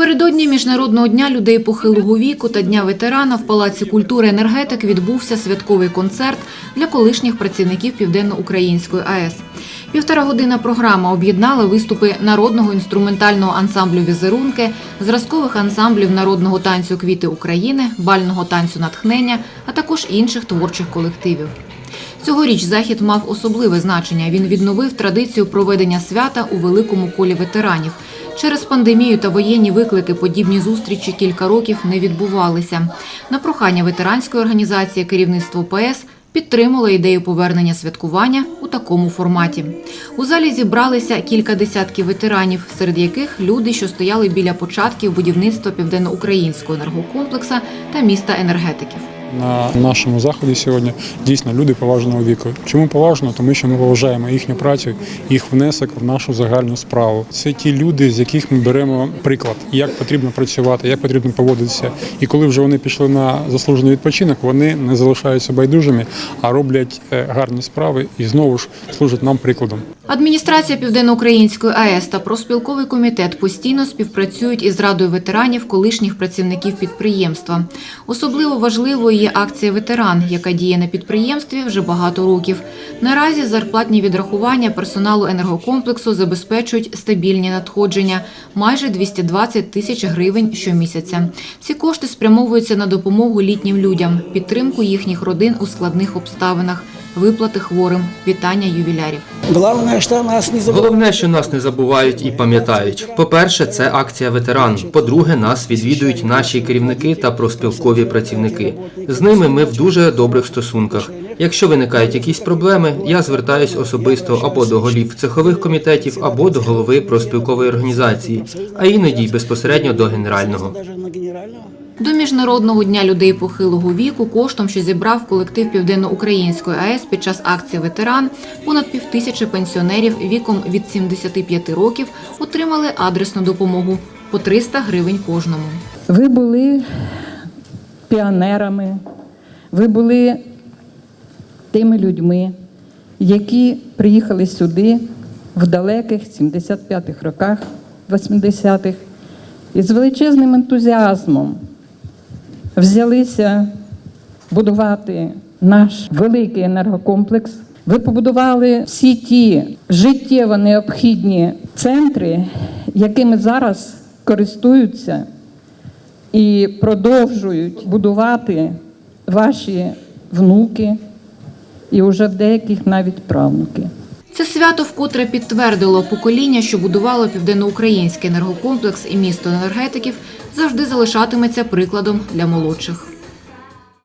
Напередодні міжнародного дня людей похилого віку та дня ветерана в Палаці культури енергетик відбувся святковий концерт для колишніх працівників Південно-Української АЕС. Півтора година програма об'єднала виступи народного інструментального ансамблю Візерунки, зразкових ансамблів народного танцю Квіти України, бального танцю натхнення, а також інших творчих колективів. Цьогоріч захід мав особливе значення. Він відновив традицію проведення свята у великому колі ветеранів. Через пандемію та воєнні виклики подібні зустрічі кілька років не відбувалися. На прохання ветеранської організації керівництво ПС підтримало ідею повернення святкування у такому форматі. У залі зібралися кілька десятків ветеранів, серед яких люди, що стояли біля початків будівництва південноукраїнського енергокомплекса та міста енергетиків. На нашому заході сьогодні дійсно люди поважного віку. Чому поважно? Тому що ми поважаємо їхню працю, їх внесок в нашу загальну справу. Це ті люди, з яких ми беремо приклад, як потрібно працювати, як потрібно поводитися. І коли вже вони пішли на заслужений відпочинок, вони не залишаються байдужими, а роблять е, гарні справи і знову ж служать нам прикладом. Адміністрація Південноукраїнської АЕС та профспілковий комітет постійно співпрацюють із радою ветеранів, колишніх працівників підприємства. Особливо важливою є акція ветеран, яка діє на підприємстві вже багато років. Наразі зарплатні відрахування персоналу енергокомплексу забезпечують стабільні надходження майже 220 тисяч гривень щомісяця. Ці кошти спрямовуються на допомогу літнім людям, підтримку їхніх родин у складних обставинах, виплати хворим, вітання ювілярів. Главное, что нас не забывают. Головне, що нас не забувають і пам'ятають. По-перше, це акція ветеран. По-друге, нас відвідують наші керівники та профспілкові працівники. З ними ми в дуже добрих стосунках. Якщо виникають якісь проблеми, я звертаюсь особисто або до голів цехових комітетів, або до голови профспілкової організації, а іноді й безпосередньо до генерального. До міжнародного дня людей похилого віку коштом, що зібрав колектив Південноукраїнської АЕС під час акції ветеран, понад півтисячі пенсіонерів віком від 75 років отримали адресну допомогу по 300 гривень кожному. Ви були піонерами, ви були тими людьми, які приїхали сюди в далеких 75-х роках, 80-х, і з величезним ентузіазмом взялися будувати наш великий енергокомплекс. Ви побудували всі ті життєво необхідні центри, якими зараз користуються і продовжують будувати ваші внуки і вже в деяких навіть правнуки. Це свято вкотре підтвердило покоління, що будувало південноукраїнський енергокомплекс і місто енергетиків, завжди залишатиметься прикладом для молодших.